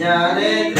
ഞാനേ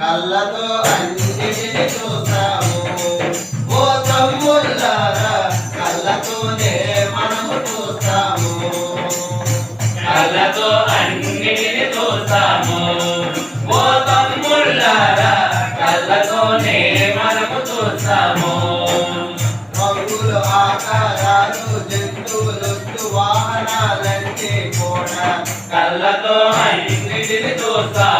కళ్ళతో అన్నిటిని చూసాము ఓ తమ్ముళ్ళారా కళ్ళతోనే మనము చూస్తాము. కళ్ళతో అన్నిటిని చూస్తాము. ఓ తమ్ముళ్ళారా కళ్ళతోనే మనము చూస్తాము. రంగులు ఆకారాలు జంతువులు వాహనాలంటే కూడా కళ్ళతో అన్నిటిని చూస్తాము.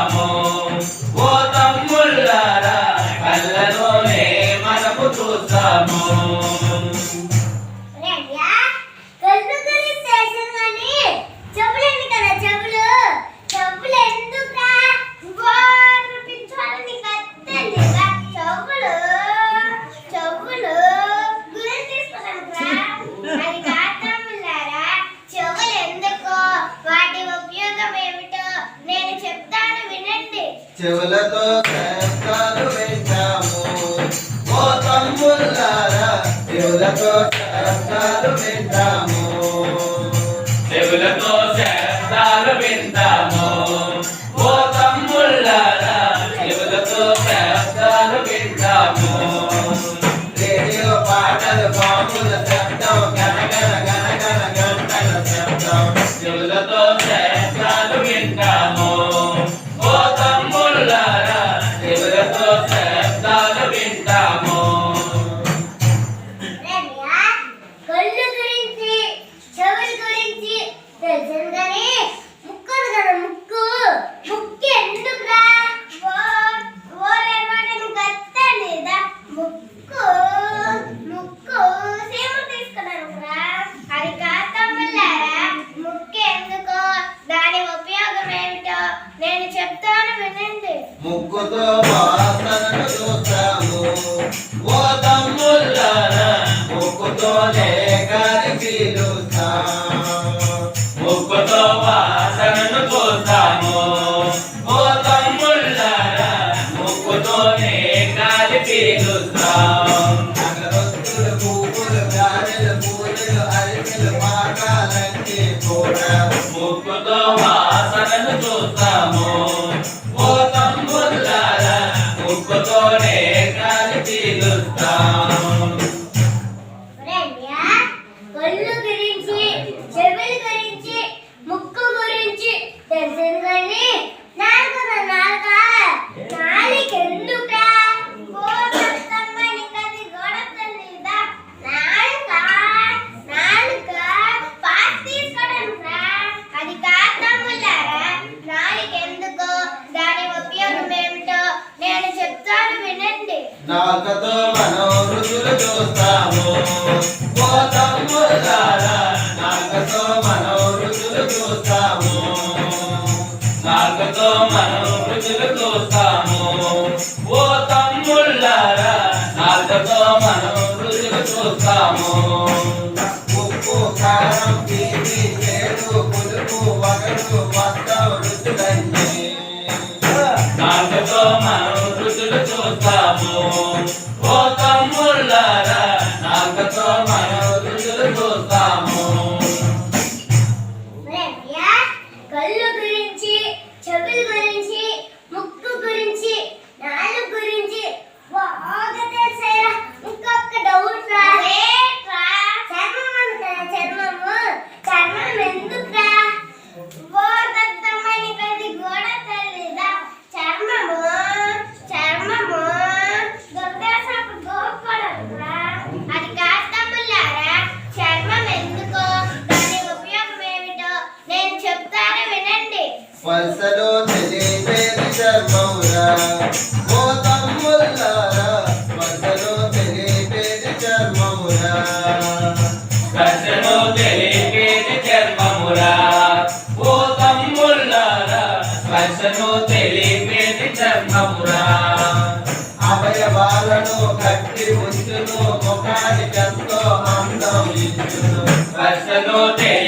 కన్నులతో కష్టాలు వింటాము ఓ తమ్ముళ్ళారా దేవులతో కష్టాలు వింటాము దేవులతో శాస్త్రాలు వింటాము ముక్కుతో వాసనను చూస్తాము. ఓ తమ్ముళ్ళారా ముక్కుతో లేఖని పిలుస్తాం. ముక్కుతో వాసనను చూస్తాము ఓ తమ్ముళ్ళారా ముక్కుతో లేఖని పిలుస్తాం. నగరొత్తులు పూపులు గారెలు పూజలు అరిసెలు మాటలంటే కూడా ముక్కుతో వాసనను చూస్తాము. నాకతో మనోరుతులు చూస్తాము ఓ తమ్ములారా నాకతో మనోరుతులు చూస్తాము నాకతో మనోరుతులు చూస్తాము ఓ తమ్ములారా నాకతో మనోరుతులు చూస్తాము ఉప్పు కారం తీపి చేడు పులుపు వగడు మొత్తం రుచులన్నీ পাবো వినండి. వలసలో తెలియని ధర్మమురా ఓ తమ్ముల్లారా వలసలో తెలియని ధర్మమురా వలసలో తెలియని ధర్మమురా ఓ తమ్ముల్లారా వలసలో తెలియని ధర్మమురా అవయవాలను కట్టి ఉంచును ముఖానికెంతో అందం ఇచ్చును వలసలో తెలియ